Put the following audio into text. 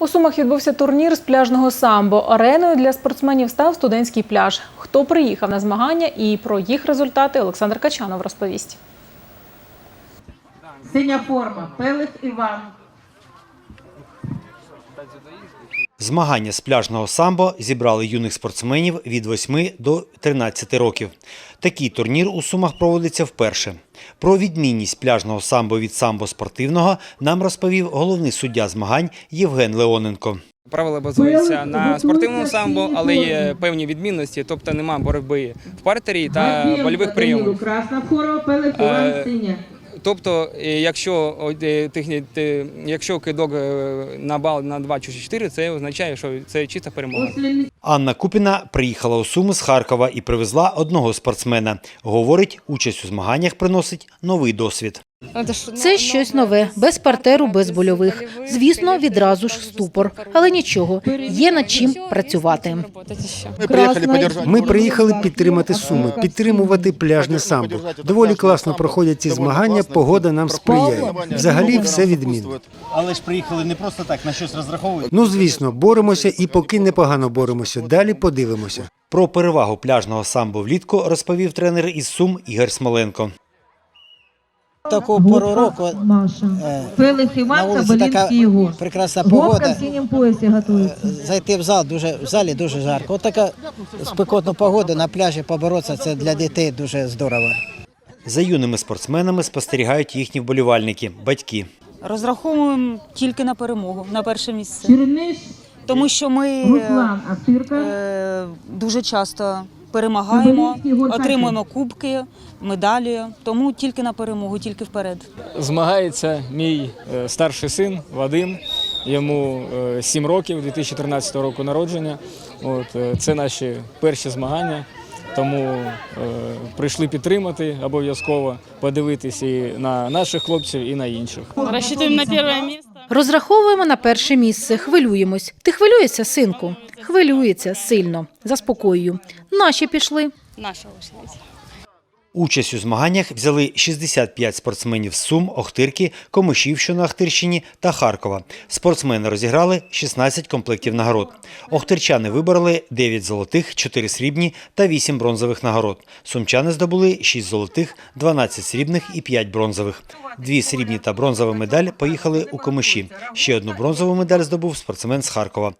У Сумах відбувся турнір з пляжного самбо. Ареною для спортсменів став студентський пляж. Хто приїхав на змагання і про їх результати Олександр Качанов розповість. Синя форма. Пелих Іван. Змагання з пляжного самбо зібрали юних спортсменів від 8 до 13 років. Такий турнір у Сумах проводиться вперше. Про відмінність пляжного самбо від самбо спортивного нам розповів головний суддя змагань Євген Леоненко. Правила базуються на спортивному самбо, але є певні відмінності, тобто нема боротьби в партері та больових прийомів. Е. Тобто, е, якщо е, те- якщо кидок е, на бал на 2 чи 4, це означає, що це чиста перемога. Анна Купіна приїхала у Суми з Харкова і привезла одного спортсмена. Говорить, участь у змаганнях приносить новий досвід. Це щось нове, без партеру, без больових. Звісно, відразу ж ступор, але нічого, є над чим працювати. Ми приїхали підтримати суми, підтримувати пляжне самбо. Доволі класно проходять ці змагання. Погода нам сприяє. Взагалі все відмінно. Але ж приїхали не просто так, на щось розраховують. Ну звісно, боремося і поки непогано боремося. Далі подивимося. Про перевагу пляжного самбо влітку розповів тренер із Сум Ігор Смоленко. Таку пору року Маша. е, Пелих на вулиці така прекрасна Вовка погода. в синім поясі готується. Зайти в зал дуже в залі дуже жарко. От така спекотну погоду на пляжі поборотися це для дітей дуже здорово. За юними спортсменами спостерігають їхні вболівальники, батьки. Розраховуємо тільки на перемогу, на перше місце. Тому що ми е, е, дуже часто перемагаємо, отримуємо кубки, медалі. Тому тільки на перемогу, тільки вперед. Змагається мій е, старший син Вадим. Йому 7 років, 2013 року народження. От, е, це наші перші змагання. Тому е, прийшли підтримати обов'язково, подивитись і на наших хлопців, і на інших. Розчитуємо на перше місце. Розраховуємо на перше місце, хвилюємось. Ти хвилюєшся, синку? Хвилюється сильно. Заспокоюю. Наші пішли. Наша очередь. Участь у змаганнях взяли 65 спортсменів з Сум, Охтирки, Комишів, що на Охтирщині та Харкова. Спортсмени розіграли 16 комплектів нагород. Охтирчани вибороли 9 золотих, 4 срібні та 8 бронзових нагород. Сумчани здобули 6 золотих, 12 срібних і 5 бронзових. Дві срібні та бронзова медаль поїхали у Комиші. Ще одну бронзову медаль здобув спортсмен з Харкова.